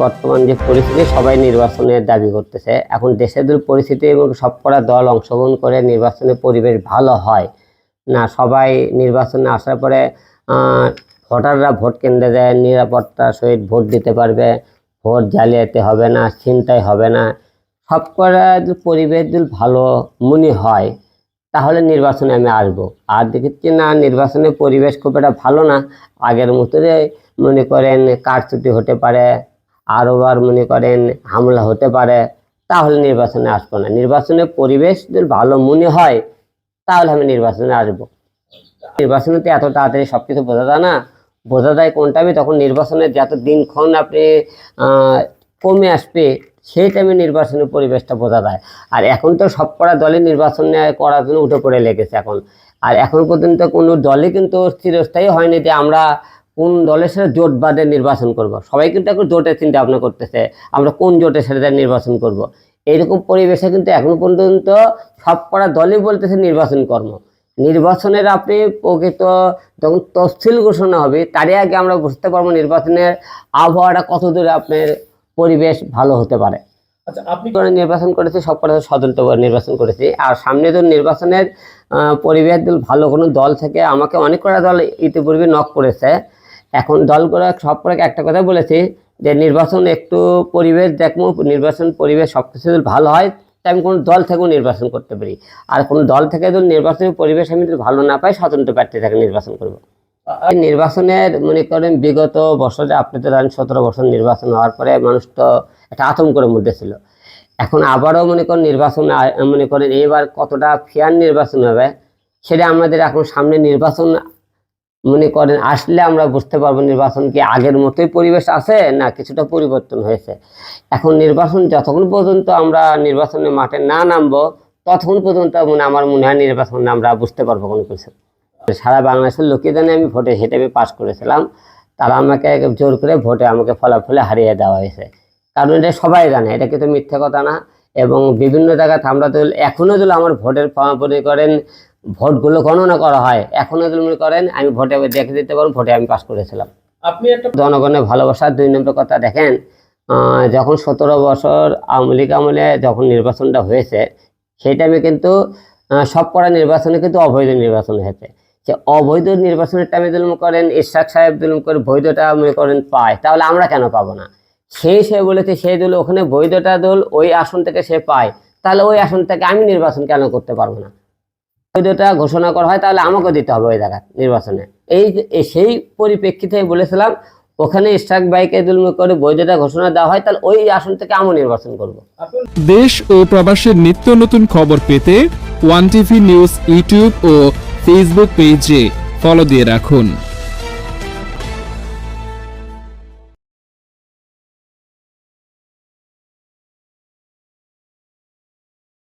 বর্তমান যে পরিস্থিতি, সবাই নির্বাচনের দাবি করতেছে। এখন দেশের পরিস্থিতি এবং সবকটা দল অংশগ্রহণ করে নির্বাচনের পরিবেশ ভালো হয় না, সবাই নির্বাচনে আসার পরে ভোটাররা ভোট কেন্দ্রে যায়, নিরাপত্তার সহিত ভোট দিতে পারবে, ভোট জালিয়াতি হবে না, ছিনতাই হবে না। সবকটা পরিবেশ যদি ভালো মনে হয়, তাহলে নির্বাচনে আমি আসব। আর দেখেছি না, নির্বাচনের পরিবেশ খুব একটা ভালো না। আগের মতো মনে করেন কারচুটি হতে পারে আরও বার মনে করেন হামলা হতে পারে, তাহলে নির্বাচনে আসব না। নির্বাচনের পরিবেশ যদি ভালো মনে হয়, তাহলে আমি নির্বাচনে আসব। নির্বাচনে তো এত তাড়াতাড়ি সব কিছু বোঝা যায় না। বোঝা যায় কোনটা আমি তখন নির্বাচনের যত দিনক্ষণ আপনি কমে আসবে, সেই টাইমে নির্বাচনের পরিবেশটা বোঝা যায়। আর এখন তো সব করা দলে নির্বাচন করার জন্য উঠে পড়ে লেগেছে এখন। আর এখন পর্যন্ত কোনো দলে কিন্তু চিরস্থায়ী হয়নি যে আমরা কোন দলের সাথে জোট বাদে নির্বাচন করব। সবাই কিন্তু এখন জোটের চিন্তা ভাবনা করতেছে আমরা কোন জোটের সাথে নির্বাচন করব। এইরকম পরিবেশে কিন্তু এখন পর্যন্ত সব করা দলই বলতেছে নির্বাচন কর্ম নির্বাচনের আপনি প্রকৃত যখন তফসিল ঘোষণা হবে তারই আগে আমরা বুঝতে পারব নির্বাচনের আবহাওয়াটা কত দূরে আপনার পরিবেশ ভালো হতে পারে আচ্ছা আপনি করে নির্বাচন করেছি সব কটা স্বতন্ত্র করে নির্বাচন করেছি আর সামনে তো নির্বাচনের পরিবেশ ভালো কোনো দল থেকে আমাকে অনেক কটা দল ইতিপূর্বে নক করেছে এখন দলগুলো সব একটা কথা বলেছি যে নির্বাচন একটু পরিবেশ দেখব, নির্বাচন পরিবেশ সব কিছু ভালো হয় তাই আমি কোনো দল থেকেও নির্বাচন করতে পারি। আর কোনো দল থেকে যদি নির্বাচনের পরিবেশ আমি যদি ভালো না পাই, স্বতন্ত্র প্রার্থী থেকে নির্বাচন করব। নির্বাচনের, মনে করেন, বিগত বছরে আপনি তো জানেন, সতেরো বছর নির্বাচন হওয়ার পরে মানুষ তো একটা আতঙ্কের মধ্যে ছিল। এখন আবারও মনে করেন নির্বাচন মনে করেন এবার কতটা ফেয়ার নির্বাচন হবে, সেটা আমাদের এখন সামনে নির্বাচন মনে করেন, আসলে আমরা বুঝতে পারব নির্বাচন কি আগের মতোই পরিবেশ আছে না কিছুটা পরিবর্তন হয়েছে। এখন নির্বাচন যতক্ষণ পর্যন্ত আমরা নির্বাচনের মাঠে না নামবো, ততক্ষণ পর্যন্ত মনে আমার মনে হয় নির্বাচন আমরা বুঝতে পারব কোনো কিছু। সারা বাংলাদেশের লোকে জানে আমি ভোটে হেঁটে আমি পাশ করেছিলাম। তারা আমাকে জোর করে ভোটে আমাকে ফলাফলে হারিয়ে দেওয়া হয়েছে। কারণ এটা সবাই জানে, এটা কিন্তু মিথ্যে কথা না। এবং বিভিন্ন জায়গায় আমরা তো এখনও যদি আমার ভোটের মনে করেন ভোটগুলো গণনা করা হয়। এখনও যদি মনে করেন আমি ভোটে দেখে দিতে পারব ভোটে আমি পাস করেছিলাম। আপনি একটা জনগণের ভালোবাসার দুই নম্বর কথা দেখেন যখন সতেরো বছর আওয়ামী লীগ আমলে যখন নির্বাচনটা হয়েছে সেই টাইমে কিন্তু সব করা নির্বাচনে কিন্তু অবৈধ নির্বাচন হয়েছে। যে অবৈধ নির্বাচনের টাইমে মনে করেন ইশাক সাহেব মনে করেন বৈধটা মনে করেন পায় তাহলে আমরা কেন পাবো না? সেই সে বলেছে সেই দল ওখানে বৈধটা দল ওই আসন থেকে সে পায় তাহলে ওই আসন থেকে আমি নির্বাচন কেন করতে পারব না? বৈধতা ঘোষণা করা হয়, তাহলে আমাকে দিতে হবে ওই জায়গা নির্বাচনে। এই সেই পরিপ্রেক্ষিতে বলেছিলাম, ওখানে স্ট্রাক বাইকে করে বৈধতা ঘোষণা দেওয়া হয়, তাহলে ওই আসন থেকে আমি নির্বাচন করব। দেশ ও প্রবাসের নিত্য নতুন খবর পেতে ওয়ান টিভি নিউজ, ইউটিউব ও ফেসবুক পেজে ফলো দিয়ে রাখুন।